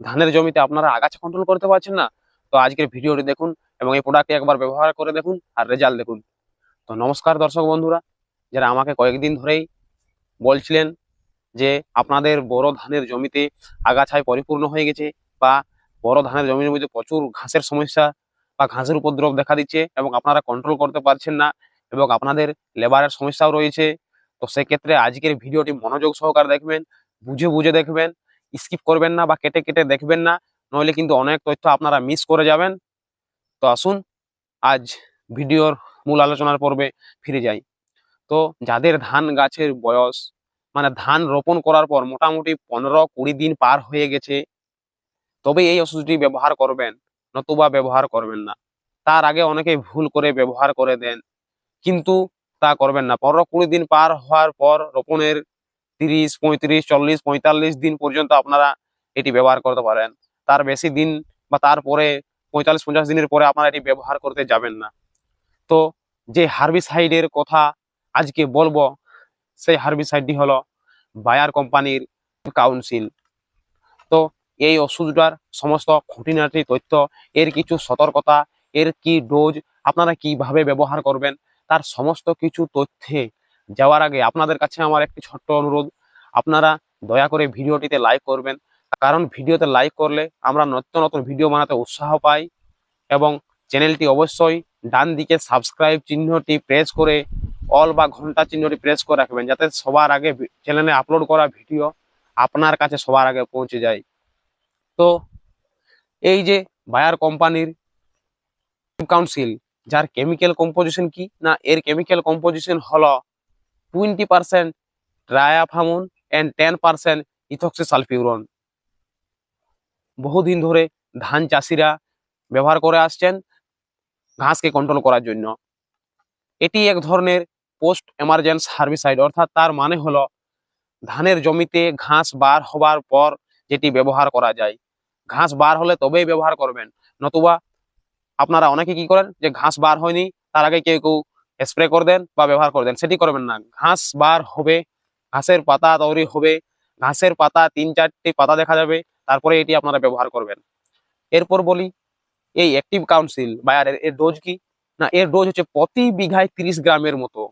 ধানের জমিতে আপনারা আগাছা কন্ট্রোল করতে পারছেন না, তো আজকের ভিডিওটি দেখুন এবং এই প্রোডাক্টটি একবার ব্যবহার করে দেখুন আর রেজাল্ট দেখুন। তো নমস্কার দর্শক বন্ধুরা, যারা আমাকে কয়েকদিন ধরেই বলছিলেন যে আপনাদের বড় ধানের জমিতে আগাছায় পরিপূর্ণ হয়ে গেছে বা বড় ধানের জমির মধ্যে প্রচুর ঘাসের সমস্যা বা ঘাসের উপদ্রব দেখা দিচ্ছে এবং আপনারা কন্ট্রোল করতে পারছেন না এবং আপনাদের লেবারের সমস্যাও রয়েছে, তো সেক্ষেত্রে আজকের ভিডিওটি মনোযোগ সহকারে দেখবেন, বুঝে বুঝে দেখবেন স্কিপ করবেন না বা কেটে কেটে দেখবেন না, নইলে কিন্তু অনেক তথ্য আপনারা মিস করে যাবেন। তো আসুন, আজ ভিডিওর মূল আলোচনার পর্বে ফিরে যাই। তো যাদের ধান গাছের বয়স মানে ধান রোপণ করার পর মোটামুটি পনেরো কুড়ি দিন পার হয়ে গেছে, তবে এই ওষুধটি ব্যবহার করবেন, নতুবা ব্যবহার করবেন না। তার আগে অনেকে ভুল করে ব্যবহার করে দেন, কিন্তু তা করবেন না। পনেরো কুড়ি দিন পার হওয়ার পর রোপণের তিরিশ, পঁয়ত্রিশ, চল্লিশ, পঁয়তাল্লিশ দিন পর্যন্ত আপনারা এটি ব্যবহার করতে পারেন। তার বেশি দিন বা তারপরে পঁয়তাল্লিশ, পঞ্চাশ দিনের পরে আপনারা এটি ব্যবহার করতে যাবেন না। তো যে হার্বিসাইডের কথা আজকে বলব, সেই হার্বিসাইডটি হলো বায়ার কোম্পানির কাউন্সিল। তো এই ওষুধটার সমস্ত খুঁটিনাটি তথ্য, এর কিছু সতর্কতা, এর কি ডোজ, আপনারা কীভাবে ব্যবহার করবেন, তার সমস্ত কিছু তথ্যে যাওয়ার আগে আপনাদের কাছে আমার একটি ছোট্ট অনুরোধ। আপনারা দয়া করে ভিডিওটিতে লাইক করবেন, কারণ ভিডিওতে লাইক করলে আমরা নতুন নতুন ভিডিও বানাতে উৎসাহ পাই এবং চ্যানেলটি অবশ্যই ডান দিকে সাবস্ক্রাইব চিহ্নটি প্রেস করে অল বা ঘণ্টা চিহ্নটি প্রেস করে রাখবেন, যাতে সবার আগে চ্যানেলে আপলোড করা ভিডিও আপনার কাছে সবার আগে পৌঁছে যায়। তো এই যে বায়ার কোম্পানির কাউন্সিল যার কেমিক্যাল কম্পোজিশন কি না এর কেমিক্যাল কম্পোজিশন হলো twenty percent triafamone and ten percent ethoxysulfuron বহুদিন ধরে ধান চাষিরা ব্যবহার করে আসছেন ঘাসকে কন্ট্রোল করার জন্য। এটি এক ধরনের পোস্ট এমার্জেন্স হার্বিসাইড অর্থাৎ তার মানে হলো ধানের জমিতে ঘাস বার হবার পর যেটি ব্যবহার করা যায়। ঘাস বার হলে তবেই ব্যবহার করবেন। নতুবা আপনারা অনেকে কি করেন যে ঘাস বার হয়নি, তার আগে কেউ কেউ স্প্রে করে দেন বা ব্যবহার করে দেন, সেটি করবেন না। ঘাস বার হবে, ঘাসের পাতা তৈরি হবে, ঘাসের পাতা তিন চারটি পাতা দেখা যাবে, তারপরে এটি আপনারা ব্যবহার করবেন। এরপর বলি, এই অ্যাক্টিভ কাউন্সিল বায়ারের এর ডোজ কি? না, এর ডোজ হচ্ছে প্রতি বিঘায় তিরিশ গ্রামের মতো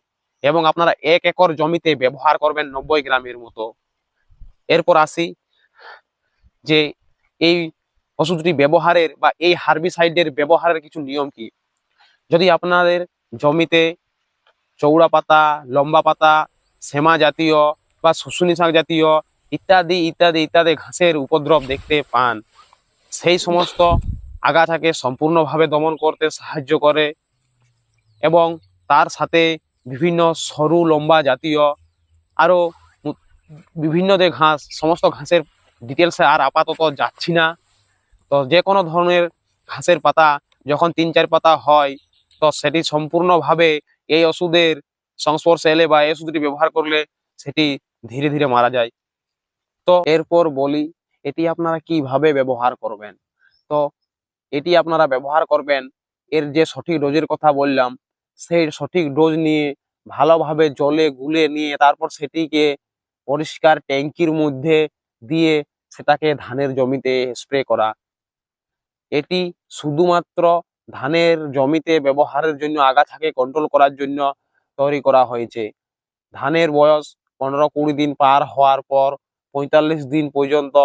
এবং আপনারা এক একর জমিতে ব্যবহার করবেন নব্বই গ্রামের মতো। এরপর আসি যে এই ওষুধটি ব্যবহারের বা এই হার্বিসাইডের ব্যবহারের কিছু নিয়ম কি? যদি আপনাদের জমিতে চৌড়া পাতা, লম্বা পাতা, শ্যামা জাতীয় বা শুশুনি শাক জাতীয় ইত্যাদি ইত্যাদি ইত্যাদি ঘাসের উপদ্রব দেখতে পান। সেই সমস্ত আগাছাকে সম্পূর্ণভাবে দমন করতে সাহায্য করে এবং তার সাথে বিভিন্ন সরু, লম্বা জাতীয় আরও বিভিন্ন যে ঘাস, সমস্ত ঘাসের ডিটেলসে আর আপাতত যাচ্ছি না। তো যে কোনো ধরনের ঘাসের পাতা যখন তিন চার পাতা হয় তো সেটি সম্পূর্ণভাবে এই ওষুধের সংস্পর্শে এলে বা এই ওষুধটি ব্যবহার করলে সেটি ধীরে ধীরে মারা যায়। তো এরপর বলি, এটি আপনারা কীভাবে ব্যবহার করবেন? তো এটি আপনারা ব্যবহার করবেন, এর যে সঠিক ডোজের কথা বললাম, সেই সঠিক ডোজ নিয়ে ভালোভাবে জলে গুলে নিয়ে তারপর সেটিকে পরিষ্কার ট্যাঙ্কির মধ্যে দিয়ে সেটাকে ধানের জমিতে স্প্রে করা। এটি শুধুমাত্র ধানের জমিতে ব্যবহারের জন্য আগাছাকে কন্ট্রোল করার জন্য তৈরি করা হয়েছে। ধানের বয়স পনেরো কুড়ি দিন পার হওয়ার পর পঁয়তাল্লিশ দিন পর্যন্ত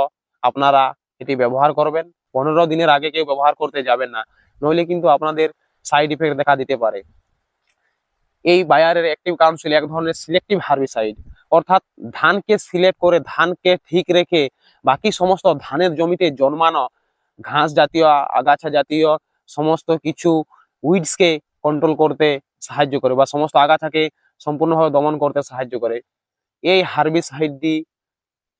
আপনারা এটি ব্যবহার করবেন। পনেরো দিনের আগে কেউ ব্যবহার করতে যাবেন না। নইলে কিন্তু আপনাদের সাইড ইফেক্ট দেখা দিতে পারে। এই বায়ারের অ্যাক্টিভ কাউন্সিল এক ধরনের সিলেক্টিভ হার্বিসাইড অর্থাৎ ধানকে সিলেক্ট করে ধানকে ঠিক রেখে বাকি সমস্ত ধানের জমিতে জন্মানো ঘাস জাতীয়, আগাছা জাতীয় সমস্ত কিছু উইডসকে কন্ট্রোল করতে সাহায্য করে বা সমস্ত আগাছাকে সম্পূর্ণভাবে দমন করতে সাহায্য করে। এই হার্বিসাইডটি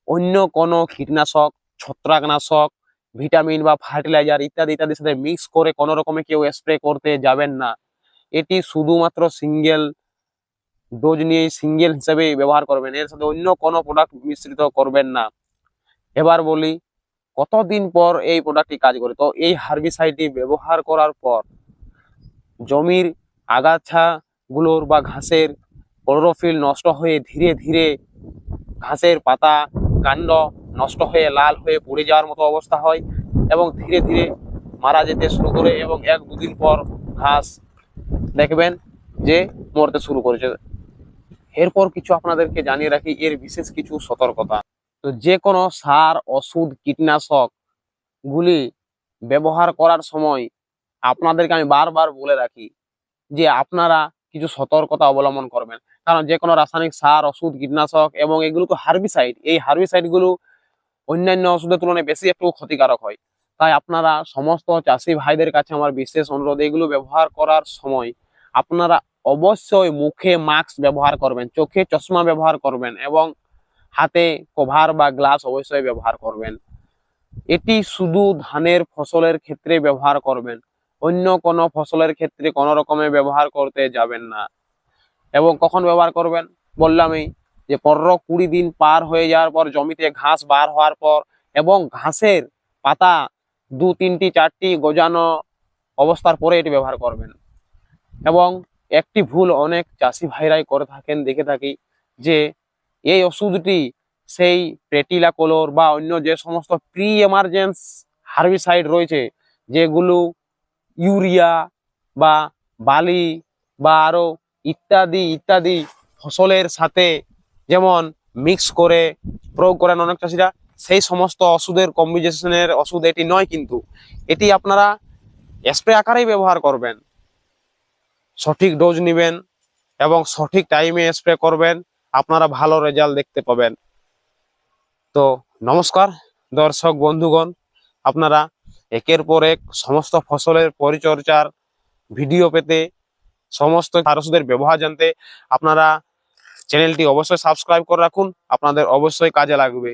অন্য কোনো কীটনাশক, ছত্রাকনাশক ভিটামিন বা ফার্টিলাইজার ইত্যাদি ইত্যাদির সাথে মিক্স করে কোনো রকমে কেউ স্প্রে করতে যাবেন না। এটি শুধুমাত্র সিঙ্গেল ডোজ নিয়ে সিঙ্গেল হিসেবে ব্যবহার করবেন। এর সাথে অন্য কোনো প্রোডাক্ট মিশ্রিত করবেন না। এবার বলি কতদিন পর এই প্রোডাক্টটি কাজ করে? তো এই হার্বিসাইডটি ব্যবহার করার পর জমির আগাছাগুলোর বা ঘাসের ক্লোরোফিল নষ্ট হয়ে ধীরে ধীরে ঘাসের পাতা, কাণ্ড নষ্ট হয়ে লাল হয়ে পড়ে যাওয়ার মতো অবস্থা হয় এবং ধীরে ধীরে মারা যেতে শুরু করে এবং এক দুদিন পর ঘাস দেখবেন যে মরতে শুরু করেছে। এরপর কিছু আপনাদেরকে জানিয়ে রাখি, এর বিশেষ কিছু সতর্কতা। তো যে কোনো সার, ওষুধ, কীটনাশক গুলি ব্যবহার করার সময় আপনাদেরকে আমি বারবার বলে রাখি যে আপনারা কিছু সতর্কতা অবলম্বন করবেন। কারণ যে কোনো রাসায়নিক সার, ওষুধ, কীটনাশক এবং এগুলো তো হার্বিসাইড এই হার্বিসাইডগুলো অন্যান্য ওষুধের তুলনায় বেশি একটু ক্ষতিকারক হয়। তাই আপনারা সমস্ত চাষি ভাইদের কাছে আমার বিশেষ অনুরোধ, এগুলো ব্যবহার করার সময় আপনারা অবশ্যই মুখে মাস্ক ব্যবহার করবেন, চোখে চশমা ব্যবহার করবেন এবং হাতে কভার বা গ্লাস অবশ্যই ব্যবহার করবেন। এটি শুধু ধানের ফসলের ক্ষেত্রে ব্যবহার করবেন, অন্য কোনো ফসলের ক্ষেত্রে কোনো রকমে ব্যবহার করতে যাবেন না। এবং কখন ব্যবহার করবেন? বললামই যে পনেরো কুড়ি দিন পার হয়ে যাওয়ার পর, জমিতে ঘাস বার হওয়ার পর এবং ঘাসের পাতা দু, তিনটি, চারটি গজানো অবস্থার পরে এটি ব্যবহার করবেন। এবং একটি ভুল অনেক চাষি ভাইরাই করে থাকেন, দেখে থাকি যে এই ওষুধটি সেই পেটিলা কলোর বা অন্য যে সমস্ত প্রি এমার্জেন্স হার্বিসাইড রয়েছে, যেগুলো ইউরিয়া বা বালি বা আরও ইত্যাদি ইত্যাদি ফসলের সাথে যেমন মিক্স করে প্রয়োগ করেন অনেক চাষিরা, সেই সমস্ত ওষুধের কম্বিনেশনের ওষুধ এটি নয় কিন্তু, এটি আপনারা স্প্রে আকারেই ব্যবহার করবেন। সঠিক ডোজ নেবেন এবং সঠিক টাইমে স্প্রে করবেন। আপনারা ভালো রেজাল্ট দেখতে পাবেন। তো নমস্কার, দর্শক বন্ধুগণ, আপনারা একের পর এক সমস্ত ফসলের পরিচর্যার ভিডিও পেতে সমস্ত সার ওষুধের ব্যবহার জানতে আপনারা চ্যানেলটি অবশ্যই সাবস্ক্রাইব করে রাখুন, আপনাদের অবশ্যই কাজে লাগবে।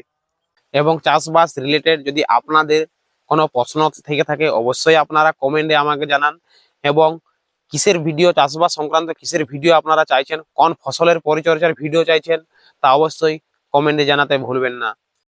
এবং চাষবাস রিলেটেড যদি আপনাদের কোনো প্রশ্ন থেকে থাকে, অবশ্যই আপনারা কমেন্টে আমাকে জানান এবং কিসের ভিডিও চাষবাস সংক্রান্ত কিসের ভিডিও আপনারা চাইছেন? কোন ফসলের পরিচর্যার ভিডিও চাইছেন? তা অবশ্যই কমেন্টে জানাতে ভুলবেন না।